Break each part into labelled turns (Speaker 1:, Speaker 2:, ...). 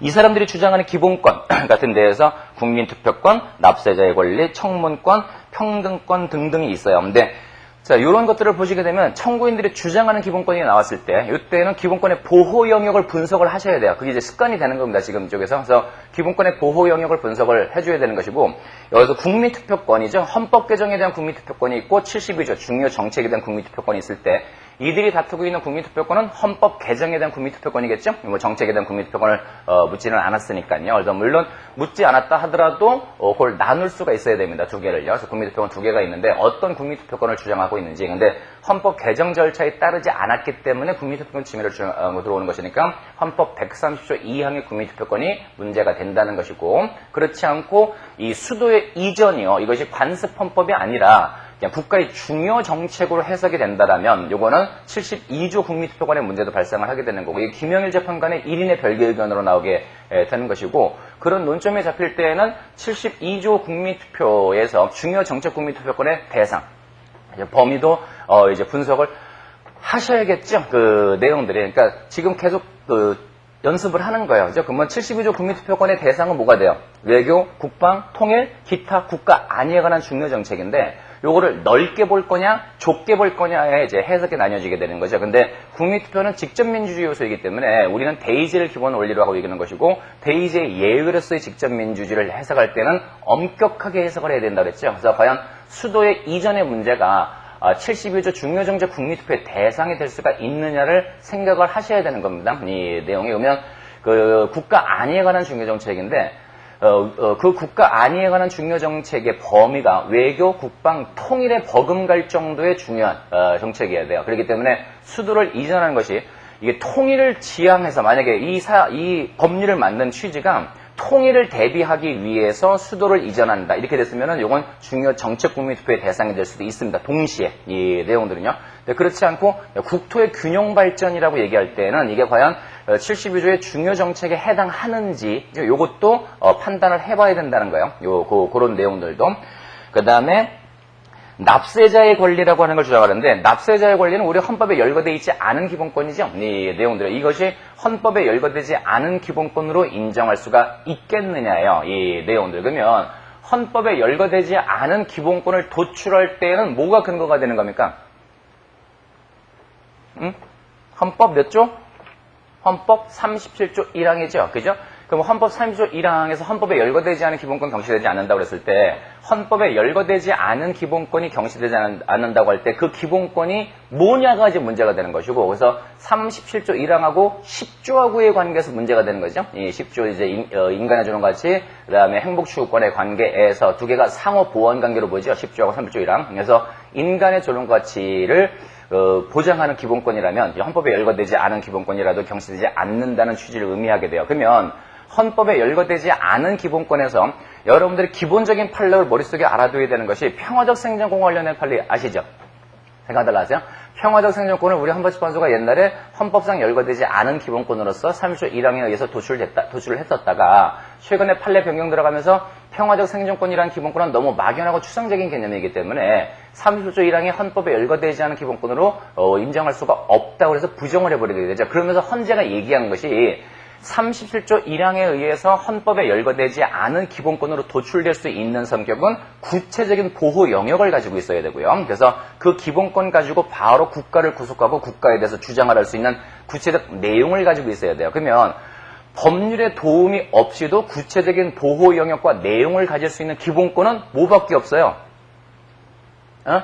Speaker 1: 이 사람들이 주장하는 기본권 같은 데에서 국민투표권, 납세자의 권리, 청문권, 평등권 등등이 있어요. 근데 자, 이런 것들을 보시게 되면 청구인들이 주장하는 기본권이 나왔을 때 이때는 기본권의 보호 영역을 분석을 하셔야 돼요. 그게 이제 습관이 되는 겁니다. 지금 이쪽에서. 그래서 기본권의 보호 영역을 분석을 해줘야 되는 것이고 여기서 국민투표권이죠. 헌법 개정에 대한 국민투표권이 있고 72조 중요 정책에 대한 국민투표권이 있을 때 이들이 다투고 있는 국민투표권은 헌법 개정에 대한 국민투표권이겠죠. 뭐 정책에 대한 국민투표권을 어, 묻지는 않았으니까요. 그래서 물론 묻지 않았다 하더라도 어, 그걸 나눌 수가 있어야 됩니다. 두 개를요. 그래서 국민투표권 두 개가 있는데 어떤 국민투표권을 주장하고 있는지. 근데 헌법 개정 절차에 따르지 않았기 때문에 국민투표권 침해를 주, 어, 들어오는 것이니까 헌법 130조 2항의 국민투표권이 문제가 된다는 것이고 그렇지 않고 이 수도의 이전이요. 이것이 관습 헌법이 아니라 국가의 중요 정책으로 해석이 된다라면 요거는 72조 국민투표권의 문제도 발생을 하게 되는 거고 이 김영일 재판관의 1인의 별개 의견으로 나오게 에, 되는 것이고 그런 논점에 잡힐 때에는 72조 국민투표에서 중요 정책 국민투표권의 대상 범위도 어, 이제 분석을 하셔야겠죠. 그 내용들이. 그러니까 지금 계속 그 연습을 하는 거예요. 그죠? 그러면 72조 국민투표권의 대상은 뭐가 돼요? 외교, 국방, 통일, 기타 국가 안위에 관한 중요 정책인데 요거를 넓게 볼 거냐, 좁게 볼 거냐에 이제 해석이 나뉘어지게 되는 거죠. 근데 국민투표는 직접 민주주의 요소이기 때문에 우리는 데이지를 기본 원리로 하고 얘기하는 것이고 데이지의 예외로서의 직접 민주주의를 해석할 때는 엄격하게 해석을 해야 된다 그랬죠. 그래서 과연 수도의 이전의 문제가 72조 중요정책 국민투표의 대상이 될 수가 있느냐를 생각을 하셔야 되는 겁니다. 이 내용이 오면 그 국가 안위에 관한 중요정책인데 어, 어, 그 국가 안위에 관한 중요 정책의 범위가 외교, 국방, 통일에 버금갈 정도의 중요한 어, 정책이어야 돼요. 그렇기 때문에 수도를 이전하는 것이 이게 통일을 지향해서 만약에 이, 사, 이 법률을 만든 취지가 통일을 대비하기 위해서 수도를 이전한다. 이렇게 됐으면 이건 중요 정책 국민투표의 대상이 될 수도 있습니다. 동시에 이 내용들은요. 그렇지 않고 국토의 균형 발전이라고 얘기할 때는 이게 과연 72조의 중요 정책에 해당하는지 이것도 판단을 해봐야 된다는 거예요. 요 그, 그런 내용들도. 그 다음에 납세자의 권리라고 하는 걸 주장하는데 납세자의 권리는 우리 헌법에 열거되어 있지 않은 기본권이죠. 이 내용들 이것이 헌법에 열거되지 않은 기본권으로 인정할 수가 있겠느냐예요. 이 내용들 그러면 헌법에 열거되지 않은 기본권을 도출할 때는 뭐가 근거가 되는 겁니까? 응? 헌법 몇 조? 헌법 37조 1항이죠. 그죠? 그럼 헌법 30조 1항에서 헌법에 열거되지 않은 기본권 경시되지 않는다고 그랬을 때 헌법에 열거되지 않은 기본권이 경시되지 않는다고 할 때 그 기본권이 뭐냐가 이제 문제가 되는 것이고 그래서 37조 1항하고 10조하고의 관계에서 문제가 되는 거죠. 이 10조 이제 인, 어, 간의 조론 가치 그다음에 행복 추구권의 관계에서 두 개가 상호 보완 관계로 보죠. 10조하고 37조 1항. 그래서 인간의 조론 가치를 어, 보장하는 기본권이라면 헌법에 열거되지 않은 기본권이라도 경시되지 않는다는 취지를 의미하게 돼요. 그러면 헌법에 열거되지 않은 기본권에서 여러분들이 기본적인 판례를 머릿속에 알아둬야 되는 것이 평화적 생존권 관련된 판례 아시죠? 생각 달라하세요 평화적 생존권을 우리 헌법재판소가 옛날에 헌법상 열거되지 않은 기본권으로서 30조 1항에 의해서 도출됐다, 도출을 했었다가 최근에 판례 변경 들어가면서 평화적 생존권이라는 기본권은 너무 막연하고 추상적인 개념이기 때문에 30조 1항이 헌법에 열거되지 않은 기본권으로 어, 인정할 수가 없다고 해서 부정을 해버리게 되죠. 그러면서 헌재가 얘기한 것이 37조 1항에 의해서 헌법에 열거되지 않은 기본권으로 도출될 수 있는 성격은 구체적인 보호 영역을 가지고 있어야 되고요. 그래서 그 기본권 가지고 바로 국가를 구속하고 국가에 대해서 주장을 할 수 있는 구체적 내용을 가지고 있어야 돼요. 그러면 법률의 도움이 없이도 구체적인 보호 영역과 내용을 가질 수 있는 기본권은 뭐밖에 없어요? 어?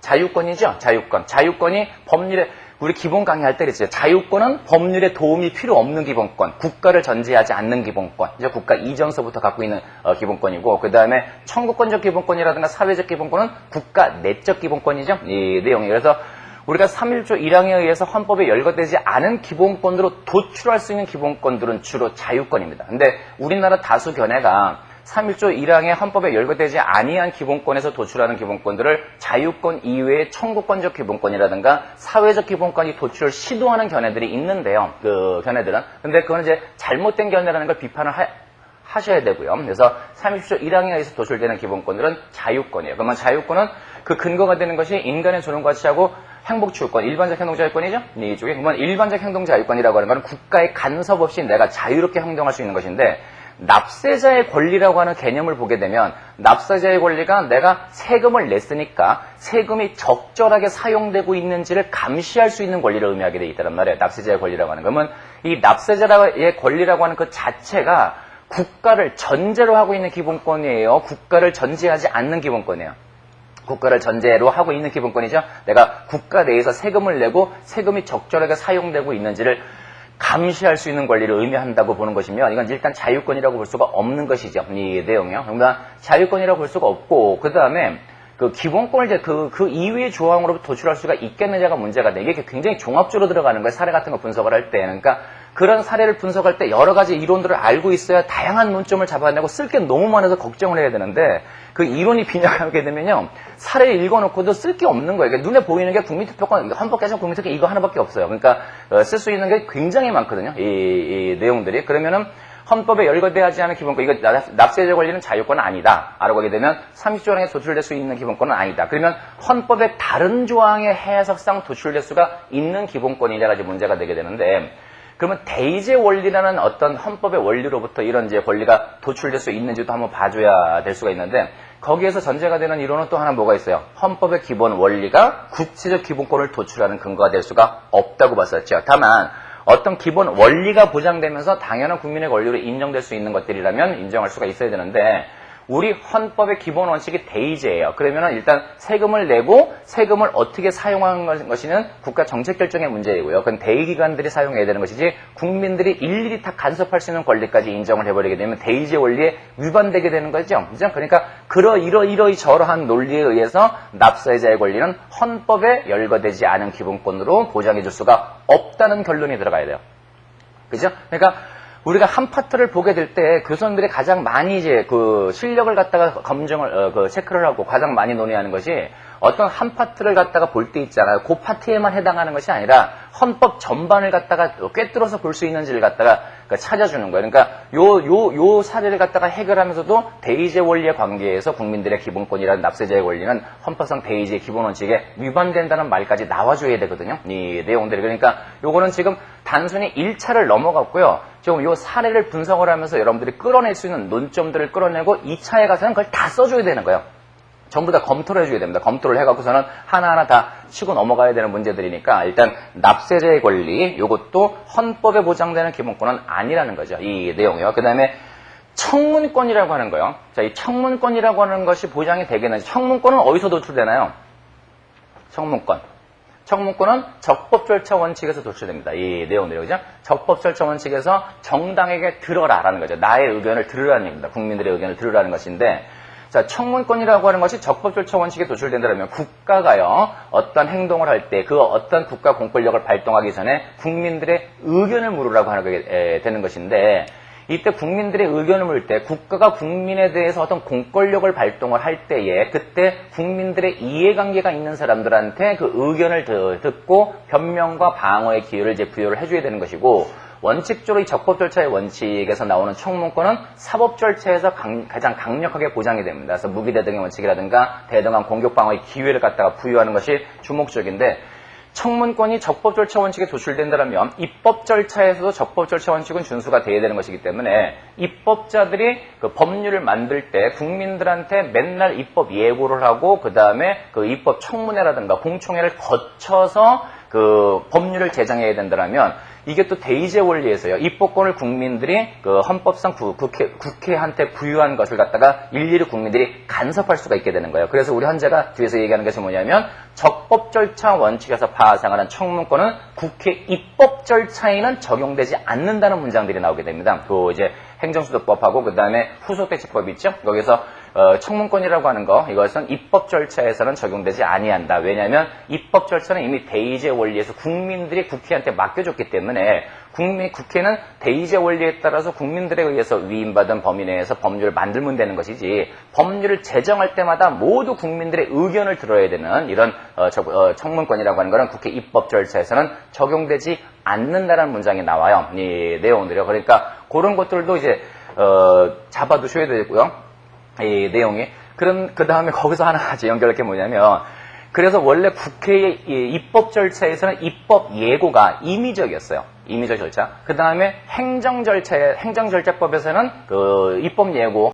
Speaker 1: 자유권이죠. 자유권. 자유권이 법률에 우리 기본 강의할 때 그랬어요. 자유권은 법률의 도움이 필요 없는 기본권, 국가를 전제하지 않는 기본권, 이제 국가 이전서부터 갖고 있는 어, 기본권이고, 그 다음에 청구권적 기본권이라든가 사회적 기본권은 국가 내적 기본권이죠. 이 내용이. 그래서 우리가 3.1조 1항에 의해서 헌법에 열거되지 않은 기본권으로 도출할 수 있는 기본권들은 주로 자유권입니다. 근데 우리나라 다수 견해가 3.1조 1항의 헌법에 열거되지 아니한 기본권에서 도출하는 기본권들을 자유권 이외의 청구권적 기본권이라든가 사회적 기본권이 도출을 시도하는 견해들이 있는데요. 그 견해들은. 근데 그건 이제 잘못된 견해라는 걸 비판을 하, 하셔야 되고요. 그래서 30조 1항에 의해서 도출되는 기본권들은 자유권이에요. 그러면 자유권은 그 근거가 되는 것이 인간의 존엄 가치하고 행복주권, 일반적 행동자유권이죠? 이쪽에. 그러면 일반적 행동자유권이라고 하는 건 국가의 간섭 없이 내가 자유롭게 행동할 수 있는 것인데, 납세자의 권리라고 하는 개념을 보게 되면 납세자의 권리가 내가 세금을 냈으니까 세금이 적절하게 사용되고 있는지를 감시할 수 있는 권리를 의미하게 돼 있다는 말이에요. 납세자의 권리라고 하는 그러면 이 납세자의 권리라고 하는 그 자체가 국가를 전제로 하고 있는 기본권이에요. 국가를 전제하지 않는 기본권이에요. 국가를 전제로 하고 있는 기본권이죠. 내가 국가 내에서 세금을 내고 세금이 적절하게 사용되고 있는지를 감시할 수 있는 권리를 의미한다고 보는 것이면 이건 일단 자유권이라고 볼 수가 없는 것이죠. 이 내용이요. 그러니까 자유권이라고 볼 수가 없고 그 다음에 그 기본권을 이제 그, 그 이외의 조항으로 도출할 수가 있겠느냐가 문제가 돼. 이게 굉장히 종합적으로 들어가는 거예요. 사례 같은 거 분석을 할 때. 그러니까 그런 사례를 분석할 때 여러 가지 이론들을 알고 있어야 다양한 논점을 잡아내고 쓸 게 너무 많아서 걱정을 해야 되는데 그 이론이 빈약하게 되면요. 사례를 읽어놓고도 쓸 게 없는 거예요. 그러니까 눈에 보이는 게 국민투표권, 헌법 개정 국민투표 이거 하나밖에 없어요. 그러니까 어, 쓸수 있는 게 굉장히 많거든요. 이, 이 내용들이. 그러면은 헌법에 열거되지 않은 기본권, 이거 납세자 권리는 자유권은 아니다. 라고 하게 되면 30조 항에 도출될 수 있는 기본권은 아니다. 그러면 헌법의 다른 조항의 해석상 도출될 수가 있는 기본권이냐 가지 문제가 되게 되는데 그러면 대의제 원리라는 어떤 헌법의 원리로부터 이런 이제 권리가 도출될 수 있는지도 한번 봐줘야 될 수가 있는데 거기에서 전제가 되는 이론은 또 하나 뭐가 있어요? 헌법의 기본 원리가 구체적 기본권을 도출하는 근거가 될 수가 없다고 봤었죠. 다만 어떤 기본 원리가 보장되면서 당연한 국민의 권리로 인정될 수 있는 것들이라면 인정할 수가 있어야 되는데 우리 헌법의 기본 원칙이 대의제예요. 그러면 일단 세금을 내고 세금을 어떻게 사용하는 것이는 국가 정책 결정의 문제이고요. 그건 대의기관들이 사용해야 되는 것이지 국민들이 일일이 다 간섭할 수 있는 권리까지 인정을 해버리게 되면 대의제 원리에 위반되게 되는 거죠. 그죠? 그러니까 그러 이러 이러이 저러한 논리에 의해서 납세자의 권리는 헌법에 열거되지 않은 기본권으로 보장해 줄 수가 없다는 결론이 들어가야 돼요. 그죠? 그러니까 우리가 한 파트를 보게 될 때 교수님들이 가장 많이 이제 그 실력을 갖다가 검증을 어, 그 체크를 하고 가장 많이 논의하는 것이 어떤 한 파트를 갖다가 볼 때 있잖아요. 그 파트에만 해당하는 것이 아니라 헌법 전반을 갖다가 꿰뚫어서 볼 수 있는지를 갖다가 그 찾아주는 거예요. 그러니까 요, 요, 요 사례를 갖다가 해결하면서도 대의제 원리의 관계에서 국민들의 기본권이라는 납세자의 권리는 헌법상 대의제 기본 원칙에 위반된다는 말까지 나와줘야 되거든요. 이 내용들이. 그러니까 요거는 지금 단순히 1차를 넘어갔고요. 지금 요 사례를 분석을 하면서 여러분들이 끌어낼 수 있는 논점들을 끌어내고 2차에 가서는 그걸 다 써줘야 되는 거예요. 전부 다 검토를 해줘야 됩니다. 검토를 해갖고서는 하나하나 다 치고 넘어가야 되는 문제들이니까 일단 납세자의 권리 이것도 헌법에 보장되는 기본권은 아니라는 거죠. 이 내용이요. 그 다음에 청문권이라고 하는 거요. 자, 이 청문권이라고 하는 것이 보장이 되겠는지 청문권은 어디서 도출되나요? 청문권. 청문권은 적법 절차 원칙에서 도출됩니다. 이 내용들이 그죠? 적법 절차 원칙에서 정당에게 들어라라는 거죠. 나의 의견을 들으라는 얘기입니다. 국민들의 의견을 들으라는 것인데 자, 청문권이라고 하는 것이 적법 절차 원칙에 도출된다면 국가가요, 어떤 행동을 할 때 그 어떤 국가 공권력을 발동하기 전에 국민들의 의견을 물으라고 하는 게 되는 것인데 이때 국민들의 의견을 물을 때 국가가 국민에 대해서 어떤 공권력을 발동을 할 때에 그때 국민들의 이해관계가 있는 사람들한테 그 의견을 듣고 변명과 방어의 기회를 이제 부여를 해줘야 되는 것이고 원칙적으로 이 적법 절차의 원칙에서 나오는 청문권은 사법 절차에서 강, 가장 강력하게 보장이 됩니다. 그래서 무기대등의 원칙이라든가 대등한 공격 방어의 기회를 갖다가 부여하는 것이 주목적인데 청문권이 적법 절차 원칙에 도출된다면 입법 절차에서도 적법 절차 원칙은 준수가 돼야 되는 것이기 때문에 입법자들이 그 법률을 만들 때 국민들한테 맨날 입법 예고를 하고 그 다음에 그 입법 청문회라든가 공청회를 거쳐서 그 법률을 제정해야 된다면 이게 또 대의제 원리에서요. 입법권을 국민들이 그 헌법상 구, 국회, 국회한테 부유한 것을 갖다가 일일이 국민들이 간섭할 수가 있게 되는 거예요. 그래서 우리 헌재가 뒤에서 얘기하는 것이 뭐냐면 적법 절차 원칙에서 파생하는 청문권은 국회 입법 절차에는 적용되지 않는다는 문장들이 나오게 됩니다. 그 이제 행정수도법하고 그 다음에 후속대처법 있죠. 거기서 어, 청문권이라고 하는 거 이것은 입법 절차에서는 적용되지 아니한다. 왜냐하면 입법 절차는 이미 대의제 원리에서 국민들이 국회한테 맡겨줬기 때문에 국민 국회는 대의제 원리에 따라서 국민들에 의해서 위임받은 범위 내에서 법률을 만들면 되는 것이지 법률을 제정할 때마다 모두 국민들의 의견을 들어야 되는 이런 어, 저, 어, 청문권이라고 하는 것은 국회 입법 절차에서는 적용되지 않는다는 문장이 나와요. 이 내용들이요. 그러니까 그런 것들도 이제 어, 잡아두셔야 되고요. 이 내용이. 그럼 그 다음에 거기서 하나 같이 연결할 게 뭐냐면 그래서 원래 국회의 이 입법 절차에서는 입법 예고가 임의적이었어요. 임의적 절차. 그 다음에 행정 절차에 행정 절차법에서는 그 입법 예고